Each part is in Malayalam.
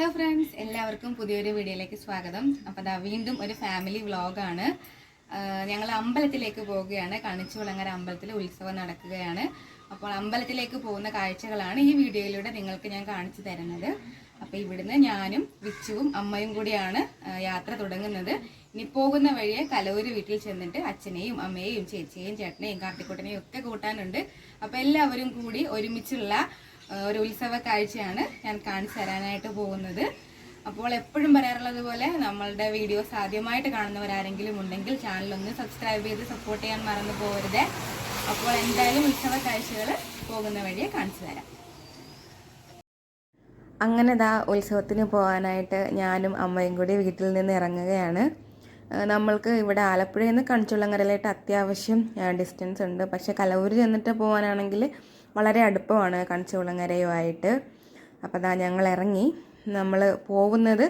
ഹലോ ഫ്രണ്ട്സ് എല്ലാവർക്കും പുതിയൊരു വീഡിയോയിലേക്ക് സ്വാഗതം. അപ്പോൾ അതാ വീണ്ടും ഒരു ഫാമിലി വ്ളോഗാണ് ഞങ്ങൾ അമ്പലത്തിലേക്ക് പോവുകയാണ്. കണിച്ചുകുളങ്ങര അമ്പലത്തിൽ ഉത്സവം നടക്കുകയാണ്. അപ്പോൾ അമ്പലത്തിലേക്ക് പോകുന്ന കാഴ്ചകളാണ് ഈ വീഡിയോയിലൂടെ നിങ്ങൾക്ക് ഞാൻ കാണിച്ചു തരുന്നത്. അപ്പോൾ ഇവിടുന്ന് ഞാനും വിച്ചുവും അമ്മയും കൂടിയാണ് യാത്ര തുടങ്ങുന്നത്. ഇനി പോകുന്ന വഴിയെ കലൂര് വീട്ടിൽ ചെന്നിട്ട് അച്ഛനെയും അമ്മയെയും ചേച്ചിയെയും ചേട്ടനെയും കാർത്തിക്കുട്ടനെയും ഒക്കെ കൂട്ടാനുണ്ട്. അപ്പോൾ എല്ലാവരും കൂടി ഒരുമിച്ചുള്ള ഒരു ഉത്സവ കാഴ്ചയാണ് ഞാൻ കാണിച്ചു തരാനായിട്ട് പോകുന്നത്. അപ്പോൾ എപ്പോഴും പറയാറുള്ളത് പോലെ നമ്മളുടെ വീഡിയോസ് ആദ്യമായിട്ട് കാണുന്നവരാരെങ്കിലും ഉണ്ടെങ്കിൽ ചാനൽ ഒന്ന് സബ്സ്ക്രൈബ് ചെയ്ത് സപ്പോർട്ട് ചെയ്യാൻ മറന്നു പോകരുത്. അപ്പോൾ എന്തായാലും ഉത്സവ കാഴ്ചകൾ പോകുന്ന വഴിയെ കാണിച്ചു തരാം. അങ്ങനെ ദാ ഉത്സവത്തിന് പോകാനായിട്ട് ഞാനും അമ്മയും കൂടി വീട്ടിൽ നിന്ന് ഇറങ്ങുകയാണ്. നമ്മൾക്ക് ഇവിടെ ആലപ്പുഴയിൽ നിന്ന് കണിച്ചുള്ളങ്ങരയിലായിട്ട് അത്യാവശ്യം ഡിസ്റ്റൻസ് ഉണ്ട്. പക്ഷേ കലവൂർ ചെന്നിട്ട് പോകാനാണെങ്കിൽ വളരെ അടുപ്പമാണ് കണിച്ചുകുളങ്ങരയുമായിട്ട് അപ്പോൾ അതാ ഞങ്ങൾ ഇറങ്ങി. നമ്മൾ പോകുന്നത്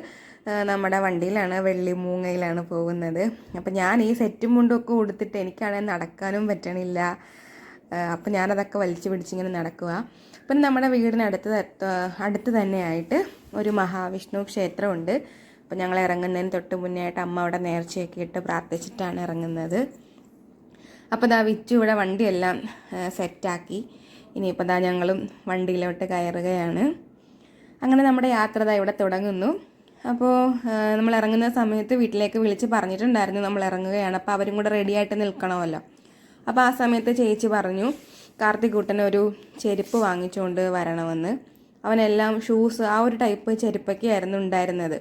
നമ്മുടെ വണ്ടിയിലാണ് വെള്ളിമൂങ്ങയിലാണ് പോകുന്നത്. അപ്പോൾ ഞാൻ ഈ സെറ്റും മുണ്ടൊക്കെ കൊടുത്തിട്ട് എനിക്കാണെങ്കിൽ നടക്കാനും പറ്റണില്ല. അപ്പം ഞാനതൊക്കെ വലിച്ചു പിടിച്ചിങ്ങനെ നടക്കുക അപ്പം നമ്മുടെ വീടിനടുത്ത് അടുത്ത് തന്നെയായിട്ട് ഒരു മഹാവിഷ്ണു ക്ഷേത്രമുണ്ട്. അപ്പം ഞങ്ങൾ ഇറങ്ങുന്നതിന് തൊട്ട് മുന്നേ ആയിട്ട് അമ്മ അവിടെ നേർച്ചയൊക്കെ ഇട്ട് പ്രാർത്ഥിച്ചിട്ടാണ് ഇറങ്ങുന്നത്. അപ്പോൾ ദാ വിച്ചു ഇവിടെ വണ്ടിയെല്ലാം സെറ്റാക്കി ഇനിയിപ്പോൾ ദാ ഞങ്ങളും വണ്ടിയിലോട്ട് കയറുകയാണ്. അങ്ങനെ നമ്മുടെ യാത്ര ദാ ഇവിടെ തുടങ്ങുന്നു. അപ്പോൾ നമ്മൾ ഇറങ്ങുന്ന സമയത്ത് വീട്ടിലേക്ക് വിളിച്ച് പറഞ്ഞിട്ടുണ്ടായിരുന്നു നമ്മൾ ഇറങ്ങുകയാണ്. അപ്പോൾ അവരും കൂടെ റെഡിയായിട്ട് നിൽക്കണമല്ലോ. അപ്പോൾ ആ സമയത്ത് ചേച്ചി പറഞ്ഞു കാർത്തികൂട്ടന് ഒരു ചെരുപ്പ് വാങ്ങിച്ചുകൊണ്ട് വരണമെന്ന്. അവനെല്ലാം ഷൂസ് ആ ഒരു ടൈപ്പ് ചെരുപ്പൊക്കെ ആയിരുന്നു ഉണ്ടായിരുന്നത്.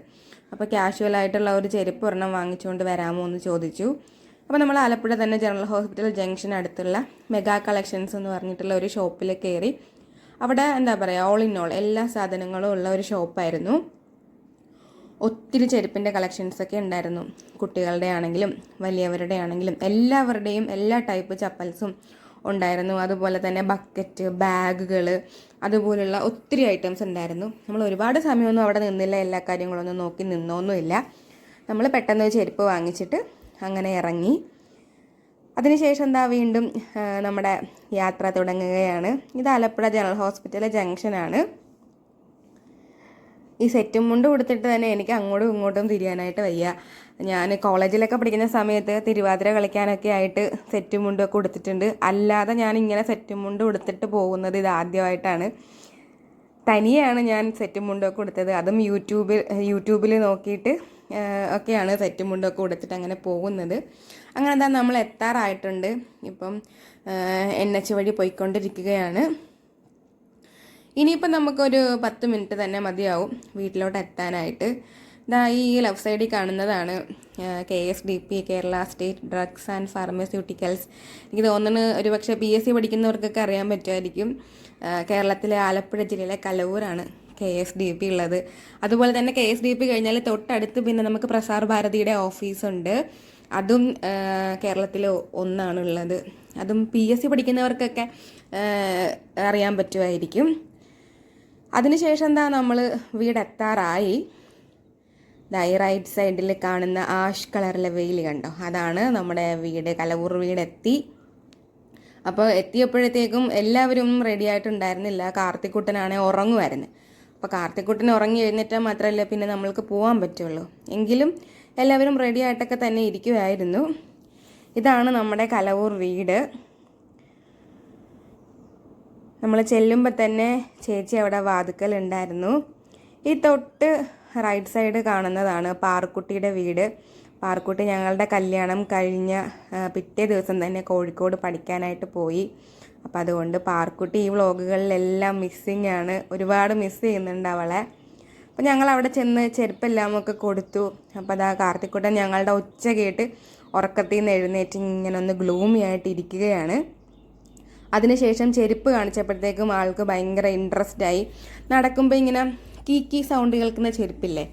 അപ്പോൾ കാഷ്വൽ ആയിട്ടുള്ള ഒരു ചെരുപ്പ് ഒരെണ്ണം വാങ്ങിച്ചുകൊണ്ട് വരാമോ എന്ന് ചോദിച്ചു. അപ്പോൾ നമ്മൾ ആലപ്പുഴ തന്നെ ജനറൽ ഹോസ്പിറ്റൽ ജംഗ്ഷൻ അടുത്തുള്ള മെഗാ കളക്ഷൻസ് എന്ന് പറഞ്ഞിട്ടുള്ള ഒരു ഷോപ്പിൽ കയറി അവിടെ എന്താ പറയുക ഓൾ ഇൻ ഓൾ എല്ലാ സാധനങ്ങളും ഉള്ള ഒരു ഷോപ്പായിരുന്നു. ഒത്തിരി ചെരുപ്പിന്റെ കളക്ഷൻസൊക്കെ ഉണ്ടായിരുന്നു. കുട്ടികളുടെ ആണെങ്കിലും വലിയവരുടെ ആണെങ്കിലും എല്ലാവരുടെയും എല്ലാ ടൈപ്പ് ചപ്പൽസും ഉണ്ടായിരുന്നു. അതുപോലെ തന്നെ ബക്കറ്റ് ബാഗുകൾ അതുപോലുള്ള ഒത്തിരി ഐറ്റംസ് ഉണ്ടായിരുന്നു. നമ്മൾ ഒരുപാട് സമയമൊന്നും അവിടെ നിന്നില്ല. എല്ലാ കാര്യങ്ങളൊന്നും നോക്കി നിന്നൊന്നുമില്ല. നമ്മൾ പെട്ടെന്ന് ചെരുപ്പ് വാങ്ങിച്ചിട്ട് അങ്ങനെ ഇറങ്ങി. അതിനുശേഷം എന്താ വീണ്ടും നമ്മുടെ യാത്ര തുടങ്ങുകയാണ്. ഇത് ആലപ്പുഴ ജനറൽ ഹോസ്പിറ്റൽ ജംഗ്ഷനാണ് ഈ സെറ്റും മുണ്ട് കൊടുത്തിട്ട് തന്നെ എനിക്ക് അങ്ങോട്ടും ഇങ്ങോട്ടും തിരിയാനായിട്ട് വയ്യ. ഞാൻ കോളേജിലൊക്കെ പഠിക്കുന്ന സമയത്ത് തിരുവാതിര കളിക്കാനൊക്കെ ആയിട്ട് സെറ്റും മുണ്ടൊക്കെ കൊടുത്തിട്ടുണ്ട് അല്ലാതെ ഞാൻ ഇങ്ങനെ സെറ്റും മുണ്ട് കൊടുത്തിട്ട് പോകുന്നത് ഇത് ആദ്യമായിട്ടാണ്. തനിയാണ് ഞാൻ സെറ്റും മുണ്ടൊക്കെ കൊടുത്തത് അതും യൂട്യൂബിൽ യൂട്യൂബിൽ നോക്കിയിട്ട് ഒക്കെയാണ് സെറ്റും മുണ്ടൊക്കെ കൊടുത്തിട്ട് അങ്ങനെ പോകുന്നത്. അങ്ങനെ എന്താ നമ്മൾ എത്താറായിട്ടുണ്ട്. ഇപ്പം എൻ എച്ച് വഴി പോയിക്കൊണ്ടിരിക്കുകയാണ്. ഇനിയിപ്പം നമുക്കൊരു പത്ത് മിനിറ്റ് തന്നെ മതിയാവും വീട്ടിലോട്ട് എത്താനായിട്ട്. ഇതാ ഈ ലെഫ്റ്റ് സൈഡിൽ കാണുന്നതാണ് K S D P Kerala state drugs and pharmaceuticals. എനിക്ക് തോന്നുന്നു ഒരു പക്ഷേ പി എസ് സി പഠിക്കുന്നവർക്കൊക്കെ അറിയാൻ പറ്റുമായിരിക്കും. കേരളത്തിലെ ആലപ്പുഴ ജില്ലയിലെ കലവൂരാണ്. കെ എസ് ഡി പി ഉള്ളത്. അതുപോലെ തന്നെ കെ എസ് ഡി പി കഴിഞ്ഞാൽ തൊട്ടടുത്ത് പിന്നെ നമുക്ക് പ്രസാർ ഭാരതിയുടെ ഓഫീസുണ്ട് അതും കേരളത്തിൽ ഒന്നാണുള്ളത് അതും പി എസ് സി പഠിക്കുന്നവർക്കൊക്കെ അറിയാൻ പറ്റുമായിരിക്കും. അതിനുശേഷം എന്താ നമ്മൾ വീടെത്താറായി ഈ റൈറ്റ് സൈഡിൽ കാണുന്ന ആഷ് കളറിലെ വെയിൽ കണ്ടോ? അതാണ് നമ്മുടെ വീട് കലവൂർ വീടെത്തി അപ്പോൾ എത്തിയപ്പോഴത്തേക്കും എല്ലാവരും റെഡി ആയിട്ടുണ്ടായിരുന്നില്ല. കാർത്തിക്കുട്ടനാണെ ഉറങ്ങുമായിരുന്നു. അപ്പോൾ കാർത്തിക്കുട്ടൻ ഉറങ്ങി എഴുന്നേറ്റാൽ മാത്രമല്ല പിന്നെ നമ്മൾക്ക് പോകാൻ പറ്റുള്ളൂ. എങ്കിലും എല്ലാവരും റെഡി ആയിട്ടൊക്കെ തന്നെ ഇരിക്കുമായിരുന്നു ഇതാണ് നമ്മുടെ കലവൂർ വീട്. നമ്മൾ ചെല്ലുമ്പോൾ തന്നെ ചേച്ചി അവിടെ വാതുക്കൽ ഉണ്ടായിരുന്നു. ഈ തൊട്ട് റൈറ്റ് സൈഡ് കാണുന്നതാണ് പാർക്കുട്ടിയുടെ വീട്. പാർക്കുട്ടി ഞങ്ങളുടെ കല്യാണം കഴിഞ്ഞ പിറ്റേ ദിവസം തന്നെ കോഴിക്കോട് പഠിക്കാനായിട്ട് പോയി. അപ്പോൾ അതുകൊണ്ട് പാർക്കുട്ടി ഈ വ്ളോഗുകളിലെല്ലാം മിസ്സിങ് ആണ് ഒരുപാട് മിസ് ചെയ്യുന്നുണ്ട് അവളെ. അപ്പോൾ ഞങ്ങൾ അവിടെ ചെന്ന് ചെരുപ്പെല്ലാം ഒക്കെ കൊടുത്തു. അപ്പോൾ അതാ കാർത്തിക്കുട്ടൻ ഞങ്ങളുടെ ഒച്ച കേട്ട് ഉറക്കത്തിൽ നിന്ന് എഴുന്നേറ്റ് ഇങ്ങനെ ഒന്ന് ഗ്ലൂമി ആയിട്ട് ഇരിക്കുകയാണ്. അതിനുശേഷം ചെരുപ്പ് കാണിച്ചപ്പോഴത്തേക്കും ആൾക്ക് ഭയങ്കര ഇൻട്രസ്റ്റ് ആയി. നടക്കുമ്പോൾ ഇങ്ങനെ കീ കീ സൗണ്ട് കേൾക്കുന്ന ചെരുപ്പില്ലേ?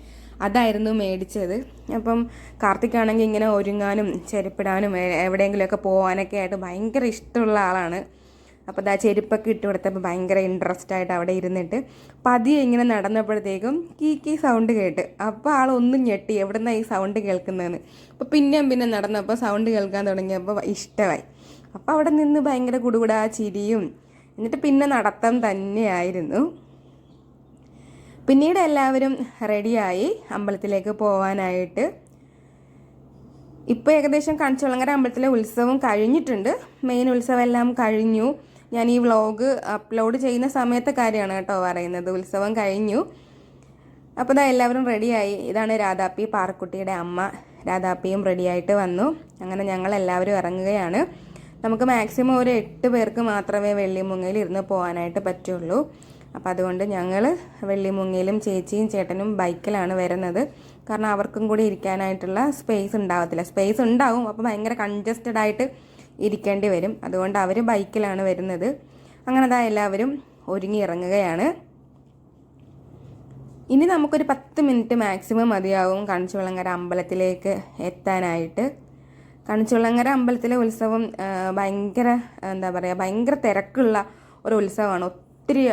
അതായിരുന്നു മേടിച്ചത്. അപ്പം കാർത്തിക്കാണെങ്കിൽ ഇങ്ങനെ ഒരുങ്ങാനും ചെരുപ്പിടാനും എവിടെയെങ്കിലുമൊക്കെ പോകാനൊക്കെ ആയിട്ട് ഭയങ്കര ഇഷ്ടമുള്ള ആളാണ്. അപ്പോൾ അതാ ചെരുപ്പൊക്കെ ഇട്ട് കൊടുത്തപ്പോൾ ഭയങ്കര ഇൻട്രസ്റ്റ് ആയിട്ട് അവിടെ ഇരുന്നിട്ട് പതിയെ ഇങ്ങനെ നടന്നപ്പോഴത്തേക്കും കീ കീ സൗണ്ട് കേട്ട്. അപ്പോൾ ആൾ ഒന്നും ഞെട്ടി. എവിടുന്നാണ് ഈ സൗണ്ട് കേൾക്കുന്നതെന്ന് അപ്പോൾ പിന്നെയും പിന്നെ നടന്നപ്പോൾ സൗണ്ട് കേൾക്കാൻ തുടങ്ങിയപ്പോൾ ഇഷ്ടമായി. അപ്പോൾ അവിടെ നിന്ന് ഭയങ്കര കുടുകുടാ ചിരിയും. എന്നിട്ട് പിന്നെ നടത്തം തന്നെയായിരുന്നു. പിന്നീട് എല്ലാവരും റെഡിയായി അമ്പലത്തിലേക്ക് പോവാനായിട്ട്. ഇപ്പോൾ ഏകദേശം കണിച്ചുളങ്ങര അമ്പലത്തിലെ ഉത്സവം കഴിഞ്ഞിട്ടുണ്ട്. മെയിൻ ഉത്സവം എല്ലാം കഴിഞ്ഞു. ഞാൻ ഈ വ്ളോഗ് അപ്ലോഡ് ചെയ്യുന്ന സമയത്തെ കാര്യമാണ് കേട്ടോ പറയുന്നത്. ഉത്സവം കഴിഞ്ഞു. അപ്പോൾ ഇതാ എല്ലാവരും റെഡിയായി ഇതാണ് രാധാപ്പി പാറക്കുട്ടിയുടെ അമ്മ. രാധാപ്പിയും റെഡിയായിട്ട് വന്നു. അങ്ങനെ ഞങ്ങൾ എല്ലാവരും ഇറങ്ങുകയാണ്. നമുക്ക് മാക്സിമം ഒരു എട്ട് പേർക്ക് മാത്രമേ വെള്ളിമുങ്ങയിൽ ഇരുന്ന് പോകാനായിട്ട് പറ്റുള്ളൂ. അപ്പോൾ അതുകൊണ്ട് ഞങ്ങൾ വെള്ളിമുങ്ങയിലും ചേച്ചിയും ചേട്ടനും ബൈക്കിലാണ് വരുന്നത്. കാരണം അവർക്കും കൂടി ഇരിക്കാനായിട്ടുള്ള സ്പേസ് ഉണ്ടാവത്തില്ല. സ്പേസ് ഉണ്ടാവും. അപ്പോൾ ഭയങ്കര കൺജസ്റ്റഡ് ആയിട്ട് ഇരിക്കേണ്ടി വരും. അതുകൊണ്ട് അവർ ബൈക്കിലാണ് വരുന്നത്. അങ്ങനെ അതാ എല്ലാവരും ഒരുങ്ങി ഇറങ്ങുകയാണ്. ഇനി നമുക്കൊരു പത്ത് മിനിറ്റ് മാക്സിമം മതിയാവും കണിച്ചുവിളങ്ങര അമ്പലത്തിലേക്ക് എത്താനായിട്ട്. കണിച്ചുവിളങ്ങര അമ്പലത്തിലെ ഉത്സവം ഭയങ്കര എന്താ പറയുക ഭയങ്കര തിരക്കുള്ള ഒരു ഉത്സവമാണ്. ഒത്തിരി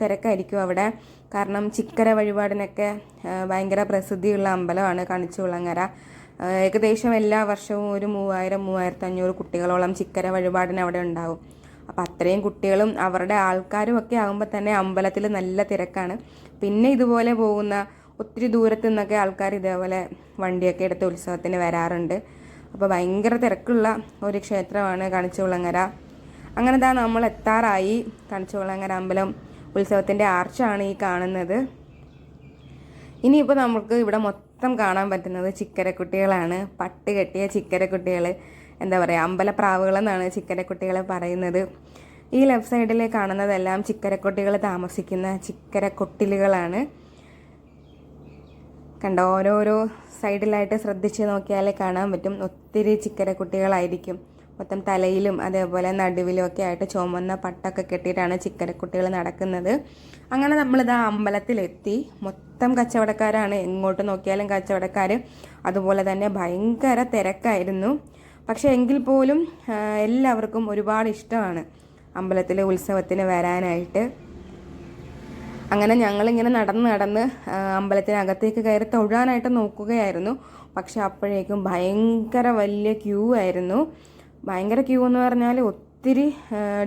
തിരക്കായിരിക്കും അവിടെ. കാരണം ചിക്കര വഴിപാടിനൊക്കെ ഭയങ്കര പ്രസിദ്ധിയുള്ള അമ്പലമാണ് കണിച്ചുളങ്ങര ആ, ഏകദേശം എല്ലാ വർഷവും ഒരു മൂവായിരം മൂവായിരത്തി അഞ്ഞൂറ് കുട്ടികളോളം ചിക്കര വഴിപാടിന് അവിടെ ഉണ്ടാവും. അപ്പം അത്രയും കുട്ടികളും അവരുടെ ആൾക്കാരും ഒക്കെ ആകുമ്പോൾ തന്നെ അമ്പലത്തിൽ നല്ല തിരക്കാണ്. പിന്നെ ഇതുപോലെ പോകുന്ന ഒത്തിരി ദൂരത്തു നിന്നൊക്കെ ആൾക്കാർ ഇതേപോലെ വണ്ടിയൊക്കെ എടുത്ത് ഉത്സവത്തിന് വരാറുണ്ട്. അപ്പോൾ ഭയങ്കര തിരക്കുള്ള ഒരു ക്ഷേത്രമാണ് കണിച്ചുകുളങ്ങര അങ്ങനെ നമ്മൾ എത്താറായി കണിച്ചുകുളങ്ങര അമ്പലം ഉത്സവത്തിന്റെ ആർച്ചാണ് ഈ കാണുന്നത്. ഇനിയിപ്പോൾ നമുക്ക് ഇവിടെ മൊത്തം കാണാൻ പറ്റുന്നത് ചിക്കരക്കുട്ടികളാണ്. പട്ട് കെട്ടിയ ചിക്കരക്കുട്ടികൾ എന്താ പറയുക അമ്പലപ്രാവുകളെന്നാണ് ചിക്കരക്കുട്ടികളെ പറയുന്നത്. ഈ ലെഫ്റ്റ് സൈഡിൽ കാണുന്നതെല്ലാം ചിക്കരക്കുട്ടികൾ താമസിക്കുന്ന ചിക്കരക്കൊട്ടിലുകളാണ്. കണ്ട ഓരോരോ സൈഡിലായിട്ട് ശ്രദ്ധിച്ച് നോക്കിയാലേ കാണാൻ പറ്റും. ഒത്തിരി ചിക്കരക്കുട്ടികളായിരിക്കും. മൊത്തം തലയിലും അതേപോലെ നടുവിലും ഒക്കെ ആയിട്ട് ചുമന്ന പട്ടൊക്കെ കെട്ടിയിട്ടാണ് ചിക്കരക്കുട്ടികൾ നടക്കുന്നത്. അങ്ങനെ നമ്മളിത് ആ അമ്പലത്തിലെത്തി. മൊത്തം കച്ചവടക്കാരാണ്. എങ്ങോട്ട് നോക്കിയാലും കച്ചവടക്കാർ അതുപോലെ തന്നെ ഭയങ്കര തിരക്കായിരുന്നു. പക്ഷേ എങ്കിൽ പോലും എല്ലാവർക്കും ഒരുപാട് ഇഷ്ടമാണ് അമ്പലത്തിലെ ഉത്സവത്തിന് വരാനായിട്ട്. അങ്ങനെ ഞങ്ങളിങ്ങനെ നടന്ന് നടന്ന് അമ്പലത്തിനകത്തേക്ക് കയറി തൊഴാനായിട്ട് നോക്കുകയായിരുന്നു. പക്ഷെ അപ്പോഴേക്കും ഭയങ്കര വലിയ ക്യൂ ആയിരുന്നു. ഭയങ്കര ക്യൂ എന്ന് പറഞ്ഞാൽ ഒത്തിരി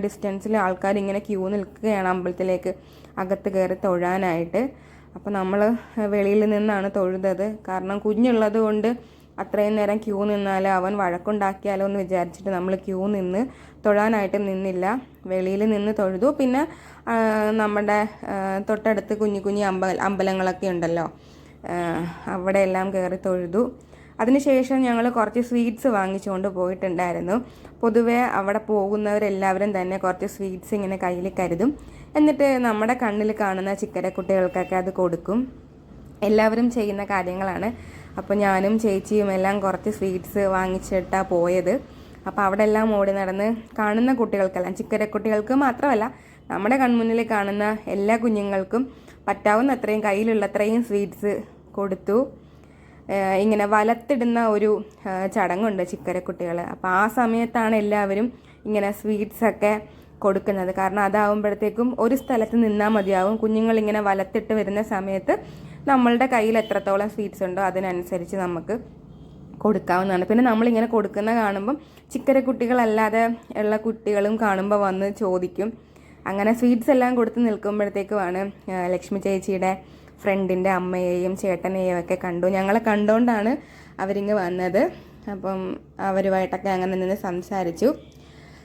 ഡിസ്റ്റൻസിൽ ആൾക്കാർ ഇങ്ങനെ ക്യൂ നിൽക്കുകയാണ് അമ്പലത്തിലേക്ക് അകത്ത് കയറി തൊഴാനായിട്ട്. അപ്പോൾ നമ്മൾ വെളിയിൽ നിന്നാണ് തൊഴുതത്. കാരണം കുഞ്ഞുള്ളത് കൊണ്ട് അത്രയും നേരം ക്യൂ നിന്നാൽ അവൻ വഴക്കുണ്ടാക്കിയാലോ എന്ന് വിചാരിച്ചിട്ട് നമ്മൾ ക്യൂ നിന്ന് തൊഴാനായിട്ട് നിന്നില്ല. വെളിയിൽ നിന്ന് തൊഴുതു. പിന്നെ നമ്മുടെ തൊട്ടടുത്ത് കുഞ്ഞു കുഞ്ഞു അമ്പ അമ്പലങ്ങളൊക്കെ ഉണ്ടല്ലോ. അവിടെയെല്ലാം കയറി തൊഴുതു. അതിനുശേഷം ഞങ്ങൾ കുറച്ച് സ്വീറ്റ്സ് വാങ്ങിച്ചുകൊണ്ട് പോയിട്ടുണ്ടായിരുന്നു. പൊതുവേ അവിടെ പോകുന്നവരെല്ലാവരും തന്നെ കുറച്ച് സ്വീറ്റ്സ് ഇങ്ങനെ കയ്യിൽ കരുതും. എന്നിട്ട് നമ്മുടെ കണ്ണിൽ കാണുന്ന ചിക്കരക്കുട്ടികൾക്കൊക്കെ അത് കൊടുക്കും. എല്ലാവരും ചെയ്യുന്ന കാര്യങ്ങളാണ്. അപ്പോൾ ഞാനും ചേച്ചിയും എല്ലാം കുറച്ച് സ്വീറ്റ്സ് വാങ്ങിച്ചിട്ടാണ് പോയത്. അപ്പോൾ അവിടെ എല്ലാം ഓടി നടന്ന് കാണുന്ന കുട്ടികൾക്കെല്ലാം ചിക്കര കുട്ടികൾക്ക് മാത്രമല്ല നമ്മുടെ കൺമുന്നിൽ കാണുന്ന എല്ലാ കുഞ്ഞുങ്ങൾക്കും പറ്റാവുന്ന അത്രയും കയ്യിലുള്ളത്രയും സ്വീറ്റ്സ് കൊടുത്തു. ഇങ്ങനെ വലത്തിടുന്ന ഒരു ചടങ്ങുണ്ട് ചിക്കരക്കുട്ടികൾ അപ്പോൾ ആ സമയത്താണ് എല്ലാവരും ഇങ്ങനെ സ്വീറ്റ്സൊക്കെ കൊടുക്കുന്നത്. കാരണം അതാവുമ്പോഴത്തേക്കും ഒരു സ്ഥലത്ത് നിന്നാൽ മതിയാവും. കുഞ്ഞുങ്ങൾ ഇങ്ങനെ വലത്തിട്ട് വരുന്ന സമയത്ത് നമ്മളുടെ കയ്യിൽ എത്രത്തോളം സ്വീറ്റ്സ് ഉണ്ടോ അതിനനുസരിച്ച് നമുക്ക് കൊടുക്കാവുന്നതാണ്. പിന്നെ നമ്മളിങ്ങനെ കൊടുക്കുന്ന കാണുമ്പം ചിക്കര കുട്ടികളല്ലാതെ ഉള്ള കുട്ടികളും കാണുമ്പോൾ വന്ന് ചോദിക്കും. അങ്ങനെ സ്വീറ്റ്സ് എല്ലാം കൊടുത്ത് നിൽക്കുമ്പോഴത്തേക്കുമാണ് ലക്ഷ്മി ചേച്ചിയുടെ ഫ്രണ്ടിന്റെ അമ്മയെയും ചേട്ടനെയും ഒക്കെ കണ്ടു. ഞങ്ങളെ കണ്ടുകൊണ്ടാണ് അവരിങ്ങ് വന്നത്. അപ്പം അവരുമായിട്ടൊക്കെ അങ്ങനെ നിന്ന് സംസാരിച്ചു.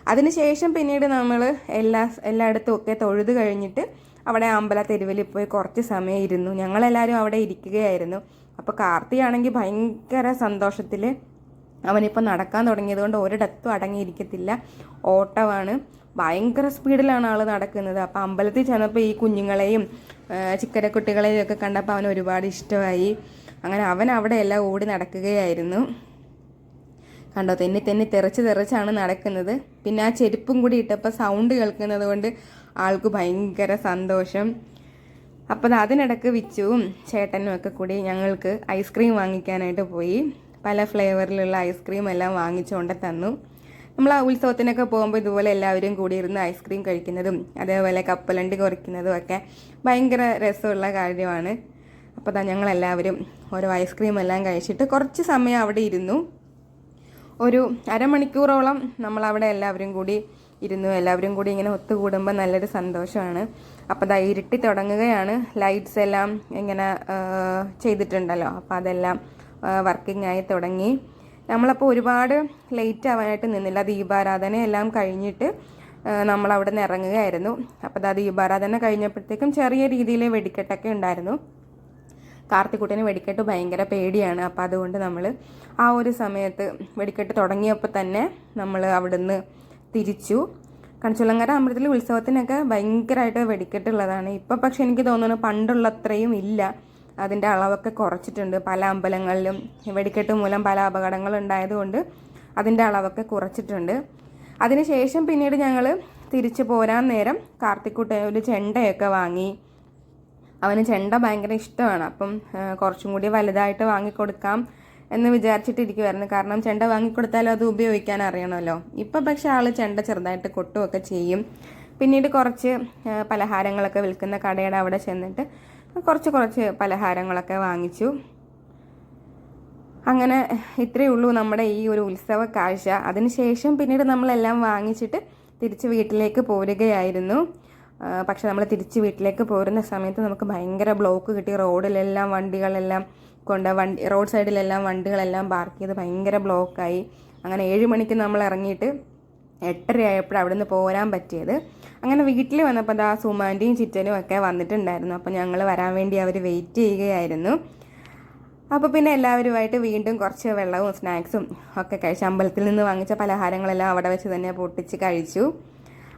അതിനുശേഷം പിന്നീട് നമ്മൾ എല്ലാ എല്ലായിടത്തും ഒക്കെ തൊഴുത് കഴിഞ്ഞിട്ട് അവിടെ അമ്പല തെരുവിൽ പോയി കുറച്ച് സമയം ഇരുന്നു. ഞങ്ങളെല്ലാവരും അവിടെ ഇരിക്കുകയായിരുന്നു. അപ്പോൾ കാർത്തിയാണെങ്കിൽ ഭയങ്കര സന്തോഷത്തിൽ അവനിപ്പോൾ നടക്കാൻ തുടങ്ങിയതുകൊണ്ട് ഒരിടത്തും അടങ്ങിയിരിക്കത്തില്ല. ഓട്ടമാണ്. ഭയങ്കര സ്പീഡിലാണ് ആൾ നടക്കുന്നത്. അപ്പോൾ അമ്പലത്തിൽ ചെന്നപ്പോൾ ഈ കുഞ്ഞുങ്ങളെയും ആ, കുട്ടികളെയൊക്കെ കണ്ടപ്പോൾ അവന് ഒരുപാട് ഇഷ്ടമായി. അങ്ങനെ അവൻ അവിടെ എല്ലാം ഓടി നടക്കുകയായിരുന്നു. കണ്ടോ തെന്നി തെന്നി തെറിച്ച് തെറിച്ചാണ് നടക്കുന്നത്. പിന്നെ ആ ചെരുപ്പും കൂടി ഇട്ടപ്പോൾ സൗണ്ട് കേൾക്കുന്നത് കൊണ്ട് ആൾക്ക് ഭയങ്കര സന്തോഷം. അപ്പോൾ അതിനിടക്ക് വിച്ചുവും ചേട്ടനും ഒക്കെ കൂടി ഞങ്ങൾക്ക് ഐസ്ക്രീം വാങ്ങിക്കാനായിട്ട് പോയി. പല ഫ്ലേവറിലുള്ള ഐസ്ക്രീം എല്ലാം വാങ്ങിച്ചുകൊണ്ട് തന്നു. നമ്മൾ ആ ഉത്സവത്തിനൊക്കെ പോകുമ്പോൾ ഇതുപോലെ എല്ലാവരും കൂടി ഇരുന്ന് ഐസ്ക്രീം കഴിക്കുന്നതും അതേപോലെ കപ്പലണ്ടി കുറയ്ക്കുന്നതും ഒക്കെ ഭയങ്കര രസമുള്ള കാര്യമാണ്. അപ്പോൾ തന്നെ ഞങ്ങളെല്ലാവരും ഓരോ ഐസ്ക്രീം എല്ലാം കഴിച്ചിട്ട് കുറച്ച് സമയം അവിടെ ഇരുന്നു. ഒരു അരമണിക്കൂറോളം നമ്മൾ അവിടെ എല്ലാവരും കൂടി ഇരുന്നു. എല്ലാവരും കൂടി ഇങ്ങനെ ഒത്തുകൂടുമ്പോൾ നല്ലൊരു സന്തോഷമാണ്. അപ്പോൾ ദാ ഇരുട്ടി തുടങ്ങുകയാണ്. ലൈറ്റ്സ് എല്ലാം ഇങ്ങനെ ചെയ്തിട്ടുണ്ടല്ലോ. അപ്പോൾ അതെല്ലാം വർക്കിംഗ് ആയി തുടങ്ങി. നമ്മളപ്പോൾ ഒരുപാട് ലേറ്റ് ആവാനായിട്ട് നിന്നില്ല. ദീപാരാധന എല്ലാം കഴിഞ്ഞിട്ട് ആ, നമ്മൾ അവിടെ നിന്ന് ഇറങ്ങുകയായിരുന്നു. അപ്പോൾ ദാ ദീപാരാധന കഴിഞ്ഞപ്പോഴത്തേക്കും ചെറിയ രീതിയിൽ വെടിക്കെട്ടൊക്കെ ഉണ്ടായിരുന്നു. കാർത്തിക്കുട്ടന് വെടിക്കെട്ട് ഭയങ്കര പേടിയാണ്. അപ്പം അതുകൊണ്ട് നമ്മൾ ആ ഒരു സമയത്ത് വെടിക്കെട്ട് തുടങ്ങിയപ്പോൾ തന്നെ നമ്മൾ അവിടുന്ന് തിരിച്ചു. കണിച്ചുള്ളങ്ങര അമ്പലത്തിൽ ഉത്സവത്തിനൊക്കെ ഭയങ്കരമായിട്ട് വെടിക്കെട്ടുള്ളതാണ്. ഇപ്പോൾ പക്ഷെ എനിക്ക് തോന്നുന്നു പണ്ടുള്ള അത്രയും ഇല്ല. അതിന്റെ അളവൊക്കെ കുറച്ചിട്ടുണ്ട്. പല അമ്പലങ്ങളിലും വെടിക്കെട്ട് മൂലം പല അപകടങ്ങൾ ഉണ്ടായതുകൊണ്ട് അതിന്റെ അളവൊക്കെ കുറച്ചിട്ടുണ്ട്. അതിനുശേഷം പിന്നീട് ഞങ്ങൾ തിരിച്ചു പോരാൻ നേരം കാർത്തിക്കുട്ടൻ ഒരു ചെണ്ടയൊക്കെ വാങ്ങി. അവന് ചെണ്ട ഭയങ്കര ഇഷ്ടമാണ്. അപ്പം കുറച്ചും കൂടി വലുതായിട്ട് വാങ്ങിക്കൊടുക്കാം എന്ന് വിചാരിച്ചിട്ടിരിക്കുമായിരുന്നു കാരണം ചെണ്ട വാങ്ങിക്കൊടുത്താലും അത് ഉപയോഗിക്കാൻ അറിയണമല്ലോ. ഇപ്പം പക്ഷേ ആൾ ചെണ്ട ചെറുതായിട്ട് കൊട്ടുമൊക്കെ ചെയ്യും. പിന്നീട് കുറച്ച് പലഹാരങ്ങളൊക്കെ വിൽക്കുന്ന കടയുടെ അവിടെ ചെന്നിട്ട് കുറച്ച് കുറച്ച് പലഹാരങ്ങളൊക്കെ വാങ്ങിച്ചു. അങ്ങനെ ഇത്രയേ ഉള്ളൂ നമ്മുടെ ഈ ഒരു ഉത്സവ കാഴ്ച. അതിനുശേഷം പിന്നീട് നമ്മളെല്ലാം വാങ്ങിച്ചിട്ട് തിരിച്ച് വീട്ടിലേക്ക് പോരുകയായിരുന്നു. പക്ഷെ നമ്മൾ തിരിച്ച് വീട്ടിലേക്ക് പോരുന്ന സമയത്ത് നമുക്ക് ഭയങ്കര ബ്ലോക്ക് കിട്ടി. റോഡിലെല്ലാം വണ്ടികളെല്ലാം കൊണ്ട് വണ്ടി റോഡ് സൈഡിലെല്ലാം വണ്ടികളെല്ലാം പാർക്ക് ചെയ്ത് ഭയങ്കര ബ്ലോക്കായി. അങ്ങനെ ഏഴ് മണിക്ക് നമ്മൾ ഇറങ്ങിയിട്ട് എട്ടര ആയപ്പോഴാണ് അവിടെ നിന്ന് പോരാൻ പറ്റിയത്. അങ്ങനെ വീട്ടിൽ വന്നപ്പോൾ ദാ സുമാന്റെയും ചിറ്റനും ഒക്കെ വന്നിട്ടുണ്ടായിരുന്നു. അപ്പോൾ ഞങ്ങൾ വരാൻ വേണ്ടി അവർ വെയിറ്റ് ചെയ്യുകയായിരുന്നു. അപ്പോൾ പിന്നെ എല്ലാവരുമായിട്ട് വീണ്ടും കുറച്ച് വെള്ളവും സ്നാക്സും ഒക്കെ കഴിച്ച് അമ്പലത്തിൽ നിന്ന് വാങ്ങിച്ച പലഹാരങ്ങളെല്ലാം അവിടെ വെച്ച് തന്നെ പൊട്ടിച്ച് കഴിച്ചു.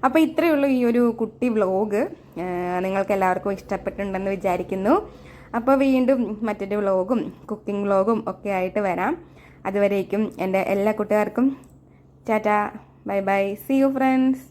അപ്പോൾ ഇത്രയേ ഉള്ളൂ ഈ ഒരു കുട്ടി വ്ളോഗ് നിങ്ങൾക്ക് എല്ലാവർക്കും ഇഷ്ടപ്പെട്ടിട്ടുണ്ടെന്ന് വിചാരിക്കുന്നു. അപ്പോൾ വീണ്ടും മറ്റൊരു വ്ളോഗും കുക്കിംഗ് വ്ളോഗും ഒക്കെ ആയിട്ട് വരാം. അതുവരേക്കും എന്റെ എല്ലാ കൂട്ടുകാർക്കും. Tata. Bye bye see you friends